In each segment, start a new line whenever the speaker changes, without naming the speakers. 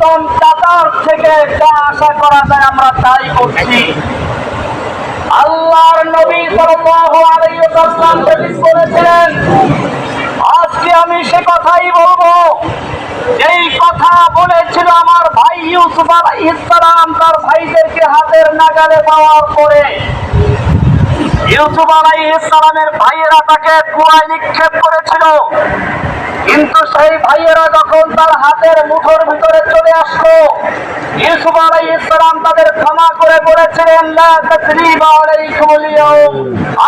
উত্তম চাতার থেকে যা আশা করা যায় আমরা তাই করছি। আল্লাহর নবী সাল্লাল্লাহু আজকে আমি সে কথাই বলব। এই কথা বলেছিল আমার ভাই ইউসুফ আলাইহিস সালাম, তার ভাইদেরকে হাতের নাগালে পাওয়ার পরে। ইউসুফ আলাইহিস সালামের ভাইয়েরা তাকে কুয়ায় নিক্ষেপ করেছিল। কিন্তু সেই ভাইয়েরা যখন তার হাতের মুঠোর ভিতরে চলে আসলো, ইউসুফ আলাইহিস সালাম তাদের ক্ষমা করে বলেছিলেন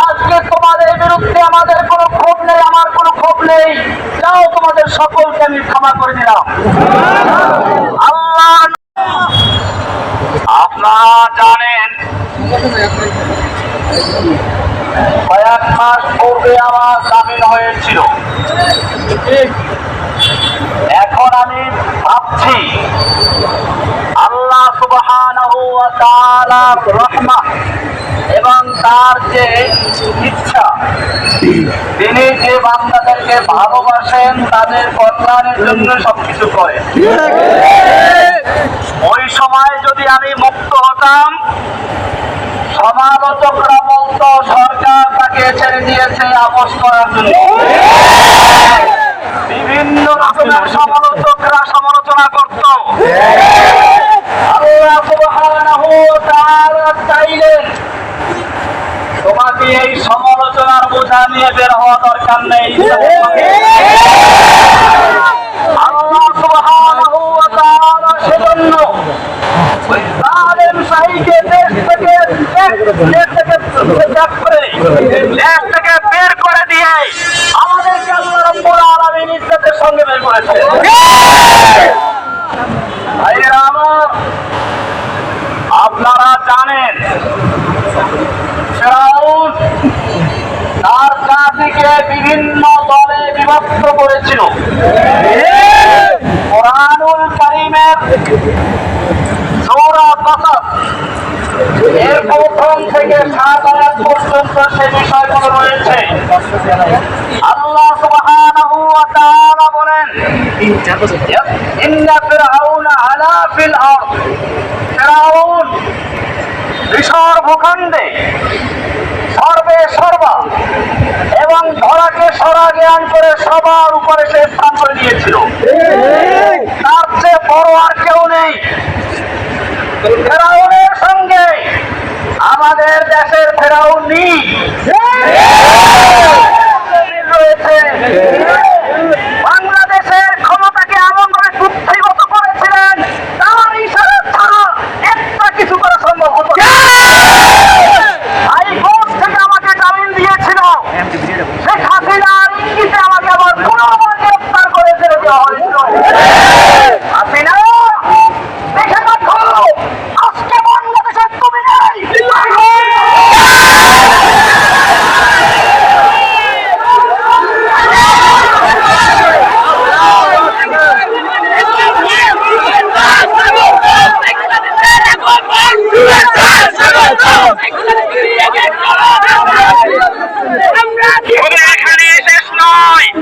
আজকে তোমাদের বিরুদ্ধে আমাদের কোনো ক্ষোভ নেই, আমার কোনো ক্ষোভ নেই। যাও তোমাদের সকলকে আমি ক্ষমা করে দিলাম। আল্লাহ আপনারা জানেন, কয়েক মাস পূর্বে আমার হয়েছিল। এখন আমি ভাবছি, আল্লাহ সুবহানাহু ওয়া তাআলার রহমত এবং তার যে ইচ্ছা, তিনি যে বান্দাদেরকে ভালোবাসেন, তাদের কল্যাণের জন্য সবকিছু করেন। ওই সময় যদি আমি মুক্ত হতাম, সমালোচকরা বলতো, সরকার তাকে ছেড়ে দিয়েছে আপোষ করার জন্য। বিভিন্ন রকমের সমালোচকরা সমালোচনা করত। তোমাকে এই সমালোচনার বোঝা নিয়ে বের হওয়া দরকার নেই। সেজন্য দেশ থেকে ত্যাগ করে দেশ থেকে বের করে দিয়ে আমাদেরকে আল্লাহ আলামিন ইজ্জতের সঙ্গে বের করেছে। আপনারা জানেন তার জাতিকে বিভিন্ন দলে বিভক্ত করেছিল। কোরআনুল কারিমের সূরা কসস এর প্রথম থেকে সাত সর্বে সর্বা এবং ধরাকে সরা জ্ঞান করে সবার উপরে সে স্থান করে দিয়েছিল তার চেয়ে বড় আর কেউ নেই ফেরাউনের সঙ্গে আমাদের দেশের ফেরাউনি রয়েছে বাংলাদেশের ক্ষমতাকে এমন ভাবে কুক্ষিগত করেছিলেন তার ইশারা ছাড়া একটা কিছু করা সম্ভব হতো না। হাইকোর্ট থেকে আমাকে জামিন দিয়েছিল শেখ হাসিনার ইঙ্গিতে আমাকে আবার পুনর্বার গ্রেফতার করে ছেড়ে দেওয়া হয়েছিল হাসিনা দেখে রাখো আজকে বাংলাদেশের তুমি নেই তবে এখানে শেষ নয়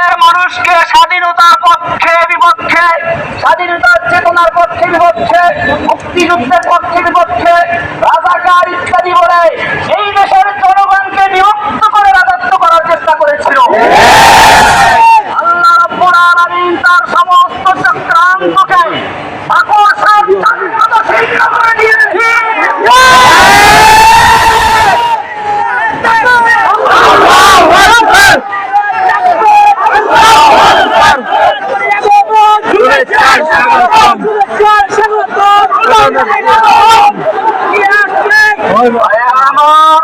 এদেশের মানুষকে স্বাধীনতার পক্ষে বিপক্ষে স্বাধীনতার চেতনার পক্ষে বিপক্ষে মুক্তিযুদ্ধের পক্ষে বিপক্ষে রাজাকার ইত্যাদি বলে এই দেশের জনগণকে বিভক্ত করে রাজত্ব করার চেষ্টা করেছিল আল্লাহ রাব্বুল আলামিন তার সমস্ত চক্রান্তকে আকর্ষণ ছিন্ন করে দিয়েছে ভাইয়েরা আমার,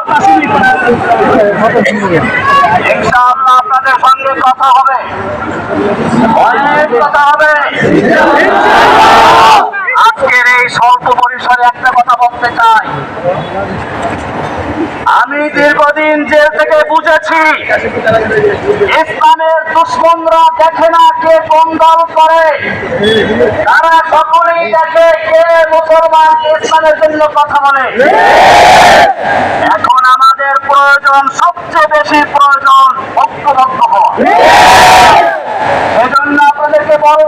আজকের এই স্বল্প পরিসরে একটা কথা বলতে চাই। আমি দীর্ঘদিন জেল থেকে বুঝেছি ইসলামের দুশ্মনরা দেখে না কে কোন করে। তারা সকলেই দেখে কে মুসলমান ইসলামের জন্য কথা বলে এখন আমাদের প্রয়োজন সবচেয়ে বেশি প্রয়োজন ঐক্যবদ্ধ হওয়া সেজন্য আপনাদেরকে বলব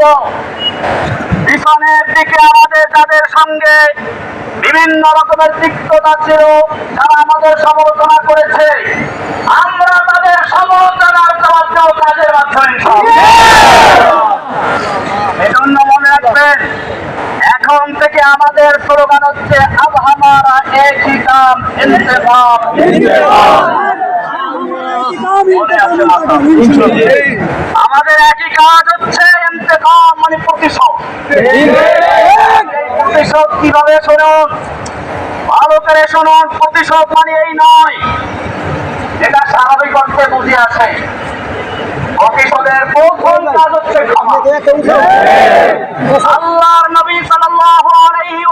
পিছনের দিকে আমাদের যাদের সঙ্গে বিভিন্ন রকমের তিক্ততা ছিল তারা আমাদের সমালোচনা করেছে। আমরা তাদের সমালোচনার জবাব দেবো কাজের মাধ্যমে এজন্য মনে রাখবেন এখন থেকে আমাদের স্লোগান হচ্ছে আব হামারা একই কাম ইন্তেফাম? আমাদের একই কাজ হচ্ছে মানে প্রতিশোধ। কীভাবে শুনুন? ভালো করে শুনুন, প্রতিশোধ মানে এই নয়। এটা স্বাভাবিক অর্থে বুঝে আসে। প্রতিশোধের প্রথম কাজ হচ্ছে নবী সাল্লাল্লাহু আলাইহি